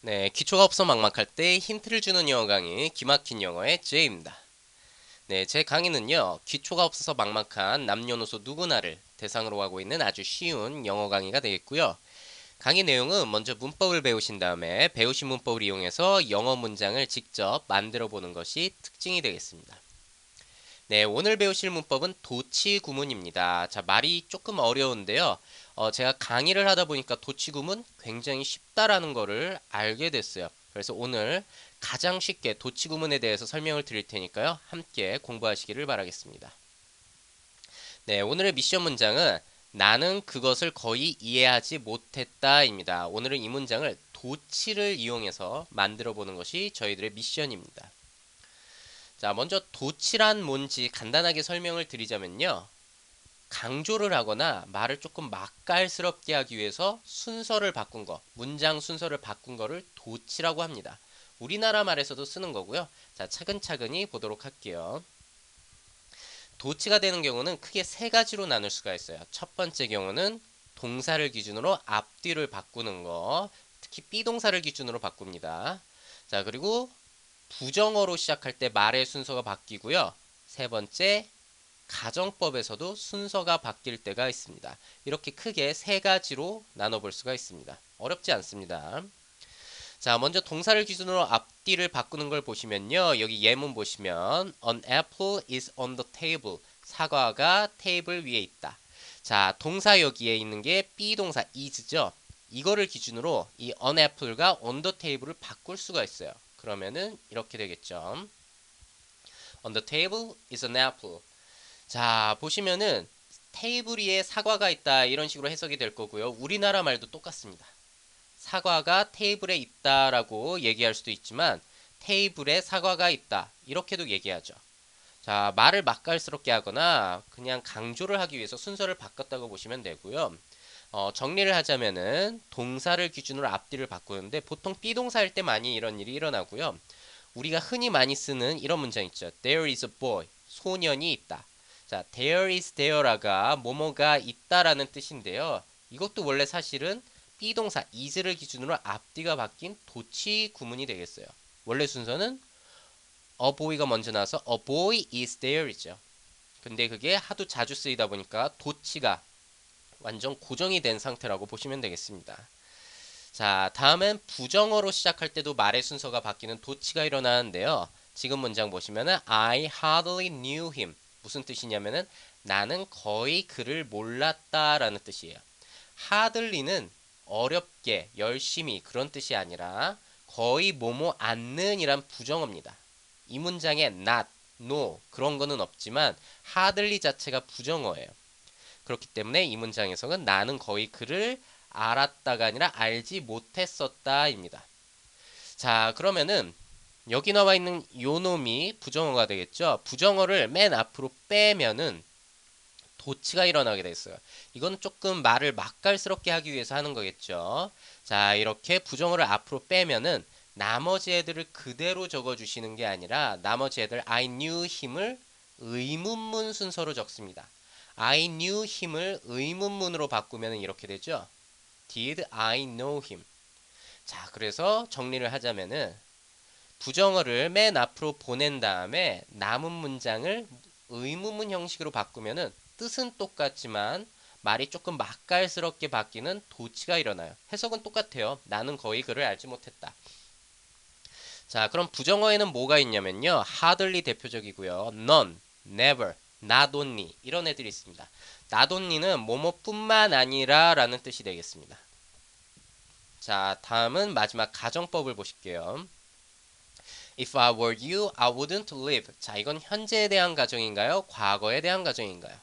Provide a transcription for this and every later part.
네, 기초가 없어 막막할 때 힌트를 주는 영어 강의 기막힌 영어의 제이입니다. 네, 제 강의는요. 기초가 없어서 막막한 남녀노소 누구나를 대상으로 하고 있는 아주 쉬운 영어 강의가 되겠고요. 강의 내용은 먼저 문법을 배우신 다음에 배우신 문법을 이용해서 영어 문장을 직접 만들어 보는 것이 특징이 되겠습니다. 네, 오늘 배우실 문법은 도치 구문입니다. 자, 말이 조금 어려운데요. 어, 제가 강의를 하다 보니까 도치 구문 굉장히 쉽다라는 거를 알게 됐어요. 그래서 오늘 가장 쉽게 도치 구문에 대해서 설명을 드릴 테니까요. 함께 공부하시기를 바라겠습니다. 네, 오늘의 미션 문장은 나는 그것을 거의 이해하지 못했다입니다. 오늘은 이 문장을 도치를 이용해서 만들어 보는 것이 저희들의 미션입니다. 자, 먼저 도치란 뭔지 간단하게 설명을 드리자면요. 강조를 하거나 말을 조금 맛깔스럽게 하기 위해서 순서를 바꾼 거, 문장 순서를 바꾼 거를 도치라고 합니다. 우리나라 말에서도 쓰는 거고요. 자, 차근차근히 보도록 할게요. 도치가 되는 경우는 크게 세 가지로 나눌 수가 있어요. 첫 번째 경우는 동사를 기준으로 앞뒤를 바꾸는 거, 특히 비동사를 기준으로 바꿉니다. 자, 그리고 부정어로 시작할 때 말의 순서가 바뀌고요. 세 번째, 가정법에서도 순서가 바뀔 때가 있습니다. 이렇게 크게 세 가지로 나눠볼 수가 있습니다. 어렵지 않습니다. 자, 먼저 동사를 기준으로 앞뒤를 바꾸는 걸 보시면요. 여기 예문 보시면 An apple is on the table. 사과가 테이블 위에 있다. 자, 동사 여기에 있는 게 비동사 is죠. 이거를 기준으로 이 an apple가 on the table을 바꿀 수가 있어요. 그러면은 이렇게 되겠죠. On the table is an apple. 자, 보시면은 테이블 위에 사과가 있다 이런 식으로 해석이 될 거고요. 우리나라 말도 똑같습니다. 사과가 테이블에 있다라고 얘기할 수도 있지만 테이블에 사과가 있다 이렇게도 얘기하죠. 자, 말을 맛깔스럽게 하거나 그냥 강조를 하기 위해서 순서를 바꿨다고 보시면 되고요. 어, 정리를 하자면은 동사를 기준으로 앞뒤를 바꾸는데 보통 비동사일 때 많이 이런 일이 일어나고요. 우리가 흔히 많이 쓰는 이런 문장 있죠. There is a boy. 소년이 있다. 자, there is there가 뭐뭐가 있다라는 뜻인데요. 이것도 원래 사실은 비동사 is를 기준으로 앞뒤가 바뀐 도치 구문이 되겠어요. 원래 순서는 a boy가 먼저 나와서 a boy is there이죠. 근데 그게 하도 자주 쓰이다 보니까 도치가 완전 고정이 된 상태라고 보시면 되겠습니다. 자, 다음엔 부정어로 시작할 때도 말의 순서가 바뀌는 도치가 일어나는데요. 지금 문장 보시면은 I hardly knew him. 무슨 뜻이냐면은 나는 거의 그를 몰랐다라는 뜻이에요. hardly는 어렵게, 열심히 그런 뜻이 아니라 거의 뭐뭐 않는이란 부정어입니다. 이 문장에 not, no 그런 거는 없지만 hardly 자체가 부정어예요. 그렇기 때문에 이 문장에서는 나는 거의 그를 알았다가 아니라 알지 못했었다입니다. 자, 그러면은 여기 나와 있는 요 놈이 부정어가 되겠죠. 부정어를 맨 앞으로 빼면은 도치가 일어나게 됐어요. 이건 조금 말을 맛깔스럽게 하기 위해서 하는 거겠죠. 자, 이렇게 부정어를 앞으로 빼면은 나머지 애들을 그대로 적어주시는 게 아니라 나머지 애들 I knew him을 의문문 순서로 적습니다. I knew him을 의문문으로 바꾸면 이렇게 되죠. Did I know him? 자, 그래서 정리를 하자면은 부정어를 맨 앞으로 보낸 다음에 남은 문장을 의문문 형식으로 바꾸면은 뜻은 똑같지만 말이 조금 맛깔스럽게 바뀌는 도치가 일어나요. 해석은 똑같아요. 나는 거의 그를 알지 못했다. 자, 그럼 부정어에는 뭐가 있냐면요. hardly 대표적이고요. none, never, only 이런 애들이 있습니다. only는 뭐뭐뿐만 아니라 라는 뜻이 되겠습니다. 자, 다음은 마지막 가정법을 보실게요. If I were you, I wouldn't live. 자, 이건 현재에 대한 가정인가요? 과거에 대한 가정인가요?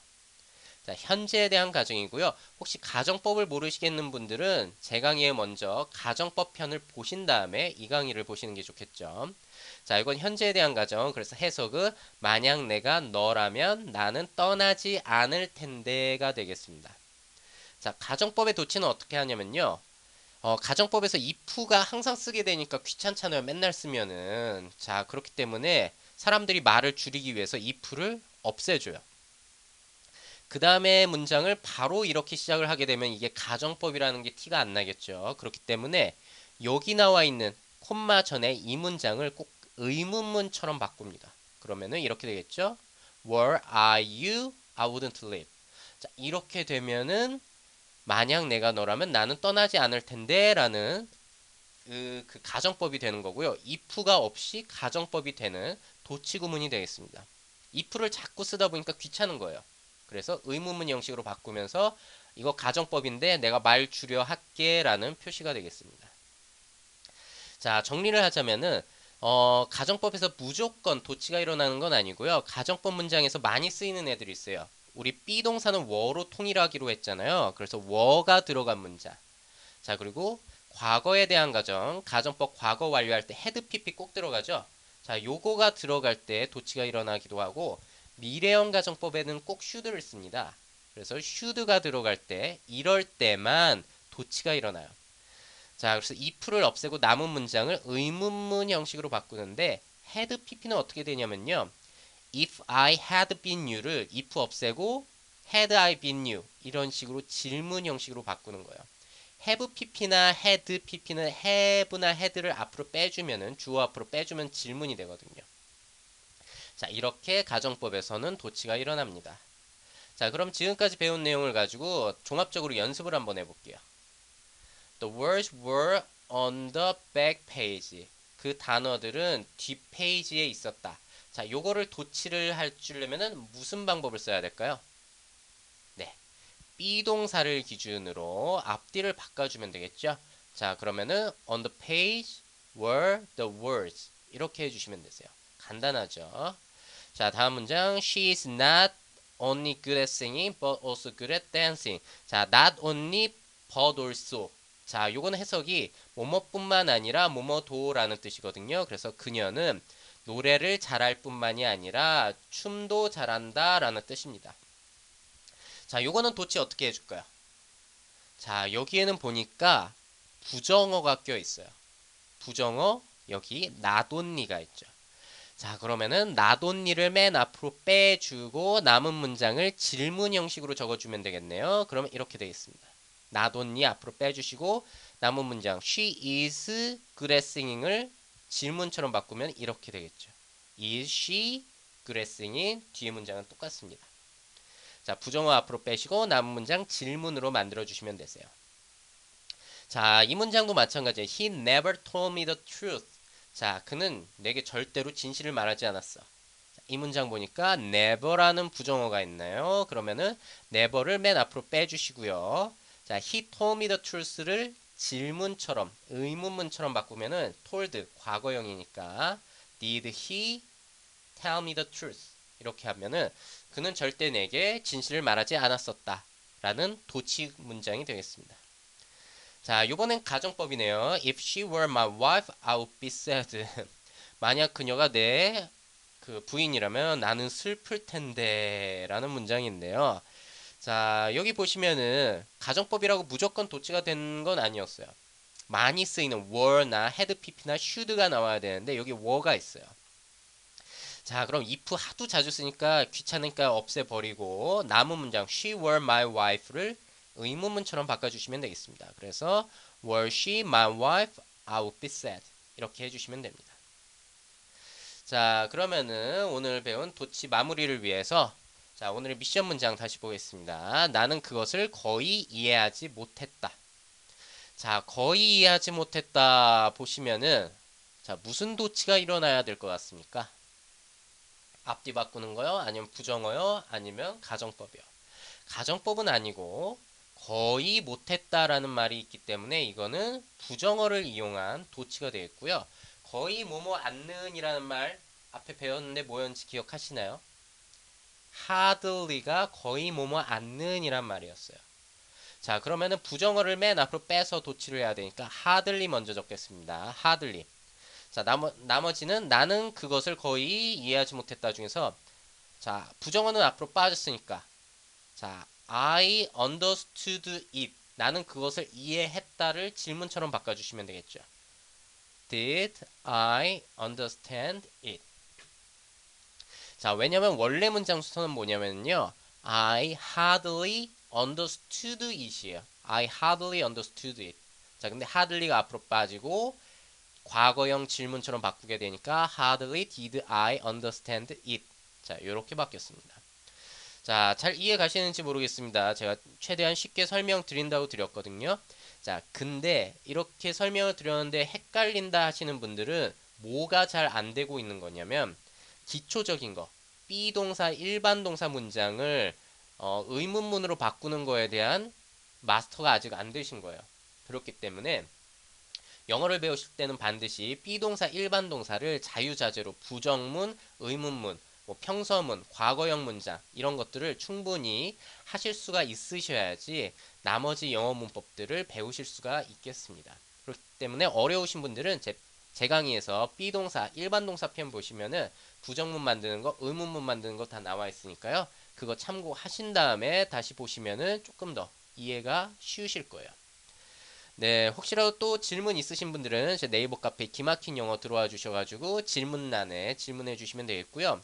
자, 현재에 대한 가정이고요. 혹시 가정법을 모르시겠는 분들은 제 강의에 먼저 가정법 편을 보신 다음에 이 강의를 보시는 게 좋겠죠. 자, 이건 현재에 대한 가정. 그래서 해석은 만약 내가 너라면 나는 떠나지 않을 텐데가 되겠습니다. 자, 가정법의 도치는 어떻게 하냐면요. 어, 가정법에서 if가 항상 쓰게 되니까 귀찮잖아요. 맨날 쓰면은. 자, 그렇기 때문에 사람들이 말을 줄이기 위해서 if를 없애줘요. 그 다음에 문장을 바로 이렇게 시작을 하게 되면 이게 가정법이라는 게 티가 안 나겠죠. 그렇기 때문에 여기 나와 있는 콤마 전에 이 문장을 꼭 의문문처럼 바꿉니다. 그러면은 이렇게 되겠죠. Where are you? I wouldn't leave. 자, 이렇게 되면은 만약 내가 너라면 나는 떠나지 않을 텐데 라는 그, 그 가정법이 되는 거고요. if가 없이 가정법이 되는 도치구문이 되겠습니다. if를 자꾸 쓰다 보니까 귀찮은 거예요. 그래서 의문문 형식으로 바꾸면서 이거 가정법인데 내가 말 줄여 할게 라는 표시가 되겠습니다. 자 정리를 하자면은 어, 가정법에서 무조건 도치가 일어나는 건 아니고요. 가정법 문장에서 많이 쓰이는 애들이 있어요. 우리 B동사는 워로 통일하기로 했잖아요. 그래서 워가 들어간 문자. 자 그리고 과거에 대한 가정, 가정법 과거 완료할 때 헤드 PP 꼭 들어가죠. 자 요거가 들어갈 때 도치가 일어나기도 하고 미래형 가정법에는 꼭 should를 씁니다. 그래서 should가 들어갈 때 이럴 때만 도치가 일어나요. 자, 그래서 if를 없애고 남은 문장을 의문문 형식으로 바꾸는데 had pp는 어떻게 되냐면요. if I had been you를 if 없애고 had I been you 이런 식으로 질문 형식으로 바꾸는 거예요. have pp나 had pp는 have나 had를 앞으로 빼주면은 주어 앞으로 빼주면 질문이 되거든요. 자, 이렇게 가정법에서는 도치가 일어납니다. 자, 그럼 지금까지 배운 내용을 가지고 종합적으로 연습을 한번 해볼게요. The words were on the back page. 그 단어들은 뒷페이지에 있었다. 자, 요거를 도치를 할 줄려면은 무슨 방법을 써야 될까요? 네. 비동사를 기준으로 앞뒤를 바꿔주면 되겠죠? 자, 그러면은 on the page were the words. 이렇게 해주시면 되세요. 간단하죠? 자, 다음 문장. She is not only good at singing, but also good at dancing. 자, not only, but also. 자, 요거는 해석이 뭐뭐뿐만 아니라 뭐뭐도라는 뜻이거든요. 그래서 그녀는 노래를 잘할 뿐만이 아니라 춤도 잘한다라는 뜻입니다. 자, 요거는 도치 어떻게 해줄까요? 자, 여기에는 보니까 부정어가 껴 있어요. 부정어 여기 나돈니가 있죠. 자 그러면은 나돈니를 맨 앞으로 빼주고 남은 문장을 질문 형식으로 적어주면 되겠네요. 그러면 이렇게 되겠습니다. 나돈니 앞으로 빼주시고 남은 문장 She is good at singing을 질문처럼 바꾸면 이렇게 되겠죠. Is she good at singing? 뒤에 문장은 똑같습니다. 자 부정어 앞으로 빼시고 남은 문장 질문으로 만들어 주시면 되세요. 자, 이 문장도 마찬가지예요. He never told me the truth. 자, 그는 내게 절대로 진실을 말하지 않았어. 자, 이 문장 보니까 never라는 부정어가 있나요? 그러면은 never를 맨 앞으로 빼주시고요. 자, he told me the truth를 질문처럼 의문문처럼 바꾸면은 told 과거형이니까 did he tell me the truth 이렇게 하면은 그는 절대 내게 진실을 말하지 않았었다 라는 도치 문장이 되겠습니다. 자, 요번엔 가정법이네요. If she were my wife, I would be sad. 만약 그녀가 내 그 부인이라면 나는 슬플 텐데 라는 문장인데요. 자, 여기 보시면은 가정법이라고 무조건 도치가 된 건 아니었어요. 많이 쓰이는 were나 had pp나 should가 나와야 되는데 여기 were가 있어요. 자, 그럼 if 하도 자주 쓰니까 귀찮으니까 없애버리고 남은 문장 she were my wife를 의문문처럼 바꿔주시면 되겠습니다. 그래서 were she my wife, I would be sad 이렇게 해주시면 됩니다. 자 그러면은 오늘 배운 도치 마무리를 위해서 자 오늘의 미션 문장 다시 보겠습니다. 나는 그것을 거의 이해하지 못했다. 자 거의 이해하지 못했다 보시면은 자 무슨 도치가 일어나야 될 것 같습니까? 앞뒤 바꾸는 거요? 아니면 부정어요? 아니면 가정법이요? 가정법은 아니고 거의 못했다라는 말이 있기 때문에 이거는 부정어를 이용한 도치가 되겠고요. 거의 뭐뭐 않는이라는 말 앞에 배웠는데 뭐였는지 기억하시나요? Hardly가 거의 뭐뭐 않는이란 말이었어요. 자 그러면은 부정어를 맨 앞으로 빼서 도치를 해야 되니까 hardly 먼저 적겠습니다. hardly. 자 나머, 나머지는 나는 그것을 거의 이해하지 못했다 중에서 자 부정어는 앞으로 빠졌으니까 자 I understood it. 나는 그것을 이해했다를 질문처럼 바꿔주시면 되겠죠. Did I understand it? 자, 왜냐면 원래 문장 수선은 뭐냐면요. I hardly understood it이에요. I hardly understood it. 자, 근데 hardly가 앞으로 빠지고 과거형 질문처럼 바꾸게 되니까 hardly did I understand it. 자, 이렇게 바뀌었습니다. 자, 잘 이해 가시는지 모르겠습니다. 제가 최대한 쉽게 설명드린다고 드렸거든요. 자, 근데 이렇게 설명을 드렸는데 헷갈린다 하시는 분들은 뭐가 잘 안 되고 있는 거냐면 기초적인 거, 비동사 일반 동사 문장을 어, 의문문으로 바꾸는 거에 대한 마스터가 아직 안 되신 거예요. 그렇기 때문에 영어를 배우실 때는 반드시 비동사 일반 동사를 자유자재로 부정문, 의문문, 뭐 평서문, 과거형 문장 이런 것들을 충분히 하실 수가 있으셔야지 나머지 영어 문법들을 배우실 수가 있겠습니다. 그렇기 때문에 어려우신 분들은 제, 제 강의에서 비동사 일반 동사 편 보시면은 부정문 만드는 거, 의문문 만드는 거 다 나와 있으니까요. 그거 참고하신 다음에 다시 보시면은 조금 더 이해가 쉬우실 거예요. 네, 혹시라도 또 질문 있으신 분들은 제 네이버 카페 기막힌 영어 들어와 주셔가지고 질문란에 질문해 주시면 되겠고요.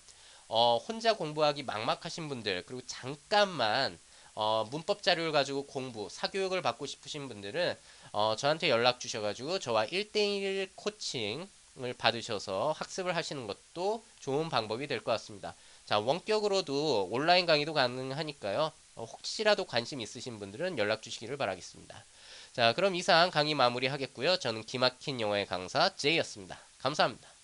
어, 혼자 공부하기 막막하신 분들 그리고 잠깐만 어, 문법 자료를 가지고 공부, 사교육을 받고 싶으신 분들은 어, 저한테 연락 주셔가지고 저와 1대1 코칭을 받으셔서 학습을 하시는 것도 좋은 방법이 될 것 같습니다. 자, 원격으로도 온라인 강의도 가능하니까요. 어, 혹시라도 관심 있으신 분들은 연락 주시기를 바라겠습니다. 자, 그럼 이상 강의 마무리 하겠고요. 저는 기막힌 영어의 강사 제이였습니다. 감사합니다.